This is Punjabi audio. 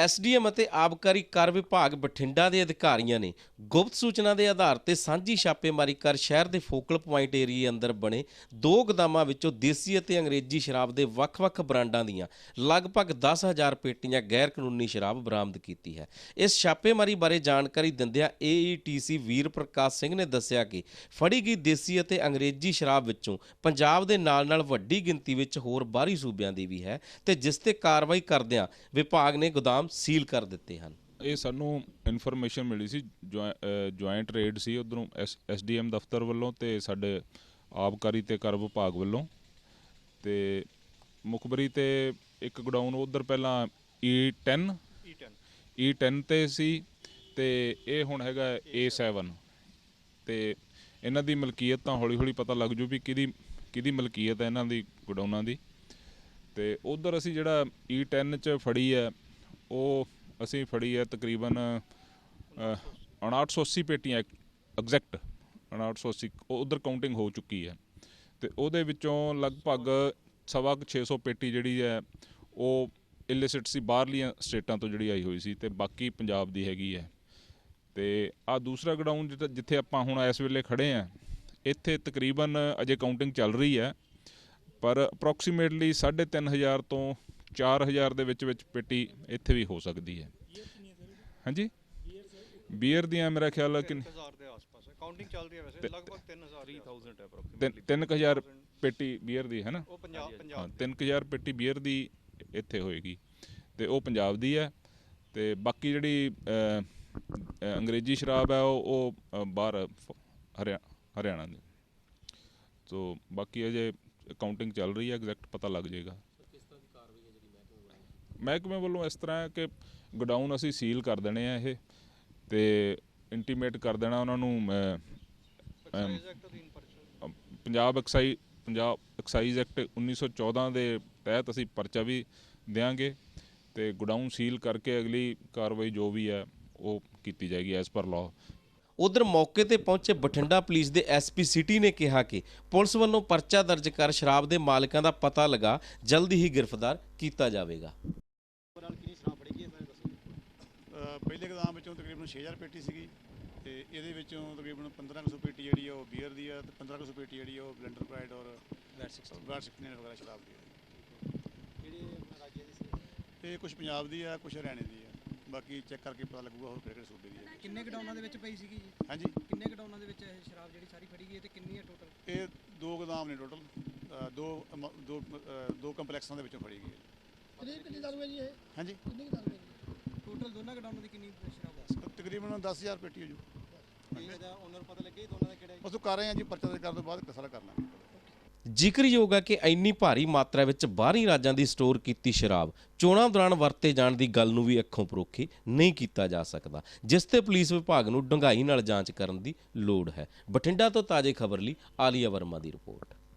ਐਸਡੀਐਮ ਅਤੇ ਆਬਕਾਰੀ ਕਰ ਵਿਭਾਗ ਬਠਿੰਡਾ ਦੇ ਅਧਿਕਾਰੀਆਂ ਨੇ ਗੁਪਤ ਸੂਚਨਾ ਦੇ ਆਧਾਰ ਤੇ ਸਾਂਝੀ ਛਾਪੇਮਾਰੀ ਕਰ ਸ਼ਹਿਰ ਦੇ ਫੋਕਲ ਪੁਆਇੰਟ ਏਰੀਏ ਅੰਦਰ ਬਣੇ ਦੋ ਗੋਦਾਮਾਂ ਵਿੱਚੋਂ ਦੇਸੀ ਅਤੇ ਅੰਗਰੇਜ਼ੀ ਸ਼ਰਾਬ ਦੇ ਵੱਖ-ਵੱਖ ਬ੍ਰਾਂਡਾਂ ਦੀਆਂ ਲਗਭਗ 10000 ਪੇਟੀਆਂ ਗੈਰ ਕਾਨੂੰਨੀ ਸ਼ਰਾਬ ਬਰਾਮਦ ਕੀਤੀ ਹੈ। ਇਸ ਛਾਪੇਮਾਰੀ ਬਾਰੇ ਜਾਣਕਾਰੀ ਦਿੰਦਿਆਂ ਏਈਟੀਸੀ ਵੀਰ ਪ੍ਰਕਾਸ਼ ਸਿੰਘ ਨੇ ਦੱਸਿਆ ਕਿ ਫੜੀ ਗਈ ਦੇਸੀ ਅਤੇ ਅੰਗਰੇਜ਼ੀ ਸ਼ਰਾਬ ਵਿੱਚੋਂ ਪੰਜਾਬ ਦੇ ਨਾਲ-ਨਾਲ ਵੱਡੀ ਗਿਣਤੀ ਵਿੱਚ ਹੋਰ ਬਾਹਰੀ ਸੂਬਿਆਂ ਦੀ ਵੀ ਹੈ ਤੇ ਜਿਸ ਤੇ ਕਾਰਵਾਈ ਕਰਦਿਆਂ ਵਿਭਾਗ ਨੇ ਗੋਦਾਮ ਸੀਲ ਕਰ ਦਿੱਤੇ ਹਨ। ਇਹ ਸਾਨੂੰ ਇਨਫੋਰਮੇਸ਼ਨ ਮਿਲੀ ਸੀ ਜੁਆਇੰਟ ਰੇਡ ਸੀ ਉਧਰੋਂ ਐਸਡੀਐਮ ਦਫ਼ਤਰ ਵੱਲੋਂ ਤੇ ਸਾਡੇ ਆਬਕਾਰੀ ਤੇ ਕਰ ਵਿਭਾਗ ਵੱਲੋਂ। ਤੇ ਮੁਖਬਰੀ ਤੇ ਇੱਕ ਗਡਾਊਨ ਉਧਰ ਪਹਿਲਾਂ E10 E10 E10 ਤੇ ਸੀ ਤੇ ਇਹ ਹੁਣ ਹੈਗਾ A7 ਤੇ ਇਹਨਾਂ ਦੀ ਮਲਕੀਅਤ ਤਾਂ ਹੌਲੀ ਹੌਲੀ ਪਤਾ ਲੱਗ ਜੂ ਵੀ ਕਿਹਦੀ ਕਿਹਦੀ ਮਲਕੀਅਤ ਹੈ ਇਹਨਾਂ ਦੀ ਗਡਾਊਨਾਂ ਦੀ। ਤੇ ਉਧਰ ਅਸੀਂ ਜਿਹੜਾ E10 ਚ ਫੜੀ ਹੈ ਉਹ ਅਸੀਂ ਫੜੀ ਹੈ ਤਕਰੀਬਨ ਅਹ, 5980 ਪੇਟੀਆਂ ਐਗਜ਼ੈਕਟ 5980 ਉਧਰ ਕਾਊਂਟਿੰਗ ਹੋ ਚੁੱਕੀ ਹੈ। ਤੇ ਉਹਦੇ ਵਿੱਚੋਂ ਲਗਭਗ ਸਵਾ ਕੁ 600 ਪੇਟੀ ਜਿਹੜੀ ਹੈ ਉਹ ਇਲਿਸਿਟ ਸੀ ਬਾਹਰਲੀਆਂ ਸਟੇਟਾਂ ਤੋਂ ਜਿਹੜੀ ਆਈ ਹੋਈ ਸੀ ਤੇ ਬਾਕੀ ਪੰਜਾਬ ਦੀ ਹੈਗੀ ਹੈ। ਤੇ ਆ ਦੂਸਰਾ ਗਡਾਊਨ ਜਿੱਥੇ- ਜਿੱਥੇ ਆਪਾਂ ਹੁਣ ਇਸ ਵੇਲੇ ਖੜੇ ਆ ਇੱਥੇ ਤਕਰੀਬਨ ਅਜੇ ਕਾਊਂਟਿੰਗ ਚੱਲ ਰਹੀ ਹੈ ਪਰ ਅਪਰੋਕਸੀਮੇਟਲੀ 3500 ਤੋਂ 4000 ਦੇ ਵਿੱਚ ਵਿੱਚ ਪੇਟੀ ਇੱਥੇ ਵੀ ਹੋ ਸਕਦੀ ਹੈ। ਹਾਂਜੀ? ਬੀਅਰ ਦੀਆਂ ਮੇਰਾ ਖਿਆਲ ਹੈ ਕਿ 1000 ਦੇ ਆਸ-ਪਾਸ ਹੈ। ਕਾਊਂਟਿੰਗ ਚੱਲ ਰਹੀ ਹੈ ਵੈਸੇ। ਲਗਭਗ 3000 3000 ਹੈ ਕੁ ਹਜ਼ਾਰ ਪੇਟੀ ਬੀਅਰ ਦੀ ਹੈ ਨਾ? ਉਹ ਪੰਜਾਬ ਹਾਂ ਪੰਜਾਬ 3000 ਪੇਟੀ ਬੀਅਰ ਦੀ ਇੱਥੇ ਹੋਏਗੀ। ਤੇ ਉਹ ਪੰਜਾਬ ਦੀ ਹੈ। ਤੇ ਬਾਕੀ ਜਿਹੜੀ ਅੰਗਰੇਜ਼ੀ ਸ਼ਰਾਬ ਹੈ ਉਹ ਉਹ ਬਾਹਰ ਹਰਿਆਣਾ ਦੀ। ਸੋ ਬਾਕੀ ਅਜੇ ਕਾਊਂਟਿੰਗ ਚੱਲ ਰਹੀ ਹੈ ਐਗਜ਼ੈਕਟ ਪਤਾ ਲੱਗ ਜਾਏਗਾ। ਮਹਿਕਮੇ ਵੱਲੋਂ ਇਸ ਤਰ੍ਹਾਂ ਹੈ ਕਿ ਗੋਡਾਊਨ ਅਸੀਂ ਸੀਲ ਕਰ ਦੇਣੇ ਆ ਇਹ ਤੇ ਇੰਟੀਮੇਟ ਕਰ ਦੇਣਾ ਉਹਨਾਂ ਨੂੰ ਅਮ, Punjab excise Punjab excise act 1914 ਦੇ ਤਹਿਤ ਅਸੀਂ ਪਰਚਾ ਵੀ ਦੇਾਂਗੇ ਤੇ ਗੋਡਾਊਨ ਸੀਲ ਕਰਕੇ ਅਗਲੀ ਕਾਰਵਾਈ ਜੋ ਵੀ ਹੈ ਉਹ ਕੀਤੀ ਜਾਏਗੀ ਐਸ ਪਰ ਲਾਅ ਉਧਰ ਮੌਕੇ ਤੇ ਪਹੁੰਚੇ ਬਠਿੰਡਾ ਪੁਲਿਸ ਦੇ ਐਸਪੀ ਸਿਟੀ ਨੇ ਕਿਹਾ ਕਿ ਪੁਲਿਸ ਵੱਲੋਂ ਪਰਚਾ ਦਰਜ ਕਰ ਸ਼ਰਾਬ ਦੇ ਮਾਲਕਾਂ ਦਾ ਪਤਾ ਲਗਾ ਜਲਦੀ ਹੀ ਗ੍ਰਿਫਤਾਰ ਕੀਤਾ ਜਾਵੇਗਾ। ਪਹਿਲੇ ਗੋਦਾਮ ਵਿੱਚੋਂ ਤਕਰੀਬਨ 6000 ਪੇਟੀ ਸੀਗੀ ਤੇ ਇਹਦੇ ਵਿੱਚੋਂ ਤਕਰੀਬਨ 1500 ਪੇਟੀ ਜਿਹੜੀ ਆ ਉਹ ਬੀਅਰ ਦੀ ਆ ਤੇ 1500 ਪੇਟੀ ਜਿਹੜੀ ਆ ਉਹ blender pride or VAT 16 VAT 16 ਵਗੈਰਾ ਸ਼ਰਾਬ ਦੀ ਆ। ਕਿਹੜੇ ਰਾਜੇ ਦੀ ਸੀ? ਇਹ ਕੁਝ ਪੰਜਾਬ ਦੀ ਆ ਕੁਝ ਹਰਿਆਣੇ ਦੀ ਆ। ਬਾਕੀ ਚੈੱਕ ਕਰਕੇ ਪਤਾ ਲੱਗੂਗਾ ਹੋਰ ਕਿਹੜੇ ਕਿਹੜੇ ਸੂਬੇ ਦੀ ਆ। ਕਿੰਨੇ ਗਡਾਊਨਾਂ ਦੇ ਵਿੱਚ ਪਈ ਸੀਗੀ ਜੀ? ਹਾਂਜੀ। ਕਿੰਨੇ ਗਡਾਊਨਾਂ ਦੇ ਵਿੱਚ ਇਹ ਸ਼ਰਾਬ ਜਿਹੜੀ ਸਾਰੀ ਫੜੀ ਗਈ ਹੈ ਤੇ ਕਿੰਨੀ ਹੈ ਟੋਟਲ ਇਹ ਦੋ ਗੋਦਾਮ ਨੇ ਟੋਟਲ ਦੋ ਦੋ ਕੰਪਲੈਕਸਾਂ ਦੇ ਵਿੱਚੋਂ ਫੜੀ ਗਈ ਹੈ। ਕਿੰਨੀ ਕਿੰਨੀ ਦਾਰੂ ਹੈ ਜੀ ਇਹ? ਹਾਂਜੀ। ਕਿੰਨੀ ਦਾਰੂ ਹੈ? ਟੋਟਲ ਦੋਨਾਂ ਗਡਾਊਨਾਂ ਦੀ ਕਿੰਨੀ ਸ਼ਰਾਬ ਹੈ ਤਕਰੀਬਨ 10000 ਪੇਟੀ ਹੋ ਜੂ। ਇਹਦਾ ਓਨਰ ਪਤਾ ਲੱਗੇ ਦੋਨਾਂ ਦਾ ਕਿਹੜਾ? ਬਸ ਉਹ ਕਰ ਰਹੇ ਆ ਜੀ ਪਰਚਾ ਦੇ ਕਰਨ ਤੋਂ ਬਾਅਦ ਸਾਰਾ ਕਰ ਲਾਂਗੇ ਜ਼ਿਕਰਯੋਗ ਹੈ ਕਿ ਇੰਨੀ ਭਾਰੀ ਮਾਤਰਾ ਵਿੱਚ ਬਾਹਰੀ ਰਾਜਾਂ ਦੀ ਸਟੋਰ ਕੀਤੀ ਸ਼ਰਾਬ। ਚੋਣਾਂ ਦੌਰਾਨ ਵਰਤੇ ਜਾਣ ਦੀ ਗੱਲ ਨੂੰ ਵੀ ਅੱਖੋਂ ਪਰੋਖੇ ਨਹੀਂ ਕੀਤਾ ਜਾ ਸਕਦਾ ਜਿਸ ਤੇ ਪੁਲਿਸ ਵਿਭਾਗ ਨੂੰ ਡੂੰਘਾਈ ਨਾਲ ਜਾਂਚ ਕਰਨ ਦੀ ਲੋੜ ਹੈ। ਬਠਿੰਡਾ ਤੋਂ ਤਾਜ਼ੇ ਖਬਰ ਲਈ ਆਲੀਆ ਵਰਮਾ ਦੀ ਰਿਪੋਰਟ।